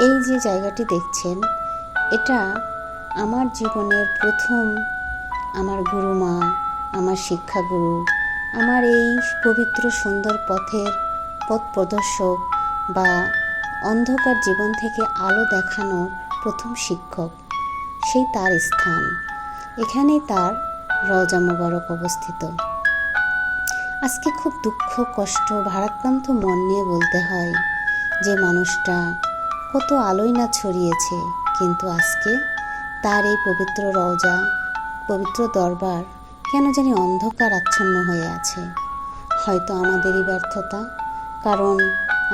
এই যে জায়গাটি দেখছেন, এটা আমার জীবনের প্রথম আমার গুরুমা, আমার শিক্ষাগুরু, আমার এই পবিত্র সুন্দর পথের পথ প্রদর্শক বা অন্ধকার জীবন থেকে আলো দেখানোর প্রথম শিক্ষক। সেই তার স্থান। এখানেই তার রজা মোবারক অবস্থিত। আজকে খুব দুঃখ, কষ্ট, ভারাক্রান্ত মন নিয়ে বলতে হয় যে মানুষটা কত আলোই না ছড়িয়েছে, কিন্তু আজকে তার এই পবিত্র রওজা, পবিত্র দরবার কেন জানি অন্ধকার আচ্ছন্ন হয়ে আছে। হয়তো আমাদেরই ব্যর্থতা, কারণ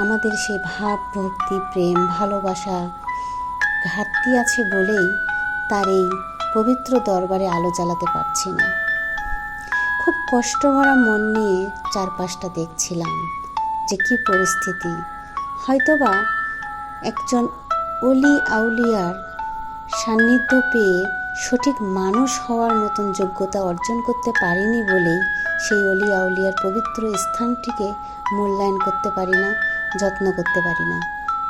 আমাদের সেই ভাব, ভক্তি, প্রেম, ভালোবাসা ঘাটতি আছে বলেই তার এই পবিত্র দরবারে আলো জ্বালাতে পারছি না। খুব কষ্ট ভরা মন নিয়ে চারপাশটা দেখছিলাম যে কি পরিস্থিতি। হয়তোবা একজন অলি আউলিয়ার সান্নিধ্য পেয়ে সঠিক মানুষ হওয়ার মতন যোগ্যতা অর্জন করতে পারিনি বলেই সেই অলি আউলিয়ার পবিত্র স্থানটিকে মূল্যায়ন করতে পারি না, যত্ন করতে পারি না।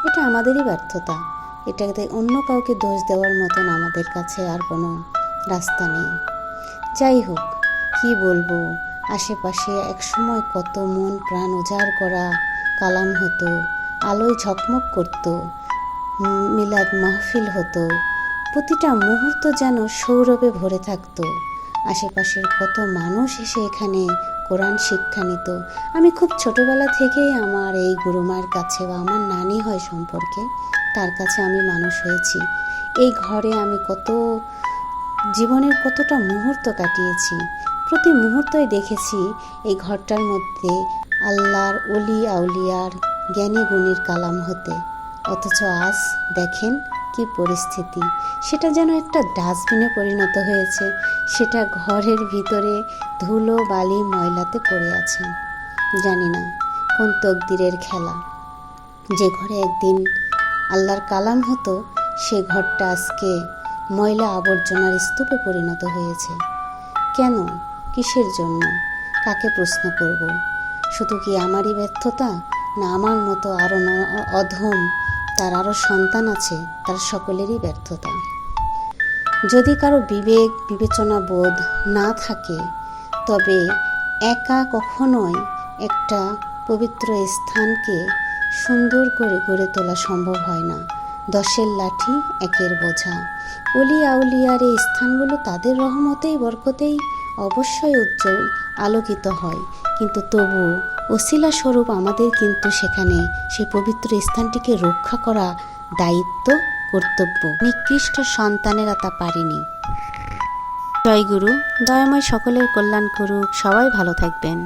এটা আমাদেরই ব্যর্থতা। এটাতে অন্য কাউকে দোষ দেওয়ার মতন আমাদের কাছে আর কোনো রাস্তা নেই। যাই হোক, কি বলব? আশেপাশে একসময় কত মন প্রাণ উজাড় করা কালাম হতো। আলোয় ঝকমক করত, মিলাদ মাহফিল হতো, প্রতিটা মুহূর্ত যেন সৌরভে ভরে থাকতো। আশেপাশের কত মানুষ এসে এখানে কোরআন শিক্ষা নিত। আমি খুব ছোটবেলা থেকেই আমার এই গুরুমার কাছে বা আমার নানি হয় সম্পর্কে, তার কাছে আমি মানুষ হয়েছি। এই ঘরে আমি কত, জীবনের কতটা মুহূর্ত কাটিয়েছি। প্রতি মুহূর্তই দেখেছি এই ঘরটার মধ্যে আল্লাহর অলি আউলিয়ার জ্ঞানী গুণীর কালাম হতে। অথচ আজ দেখেন কি পরিস্থিতি। সেটা যেন একটা ডাস্টবিনে পরিণত হয়েছে। সেটা ঘরের ভিতরে ধুলো, বালি, ময়লাতে পড়ে আছে। জানি না, কোন তকদিরের খেলা। যে ঘরে একদিন আল্লাহর কালাম হতো, সে ঘরটা আজকে ময়লা আবর্জনার স্তূপে পরিণত হয়েছে। কেন? কিসের জন্য? কাকে প্রশ্ন করব? শুধু কি আমারই ব্যর্থতা? না আমার মতো আরও অধম তার আরও সন্তান আছে, তার সকলেরই ব্যর্থতা। যদি কারও বিবেক, বিবেচনা বোধ না থাকে, তবে একা কখনোই একটা পবিত্র স্থানকে সুন্দর করে গড়ে তোলা সম্ভব হয় না। দশের লাঠি, একের বোঝা। অলি আউলিয়ার এই স্থানগুলো তাদের রহমতেই, বরকতেই অবশ্যই উজ্জ্বল, আলোকিত হয়। কিন্তু তবু ওসিলা স্বরূপ আমাদের কিন্তু সেখানে সেই পবিত্র স্থানটিকে রক্ষা করা দায়িত্ব, কর্তব্য। নিকৃষ্ট সন্তানেরা তা পারেনি। জয়গুরু দয়াময় সকলের কল্যাণ করুক, সবাই ভালো থাকবেন।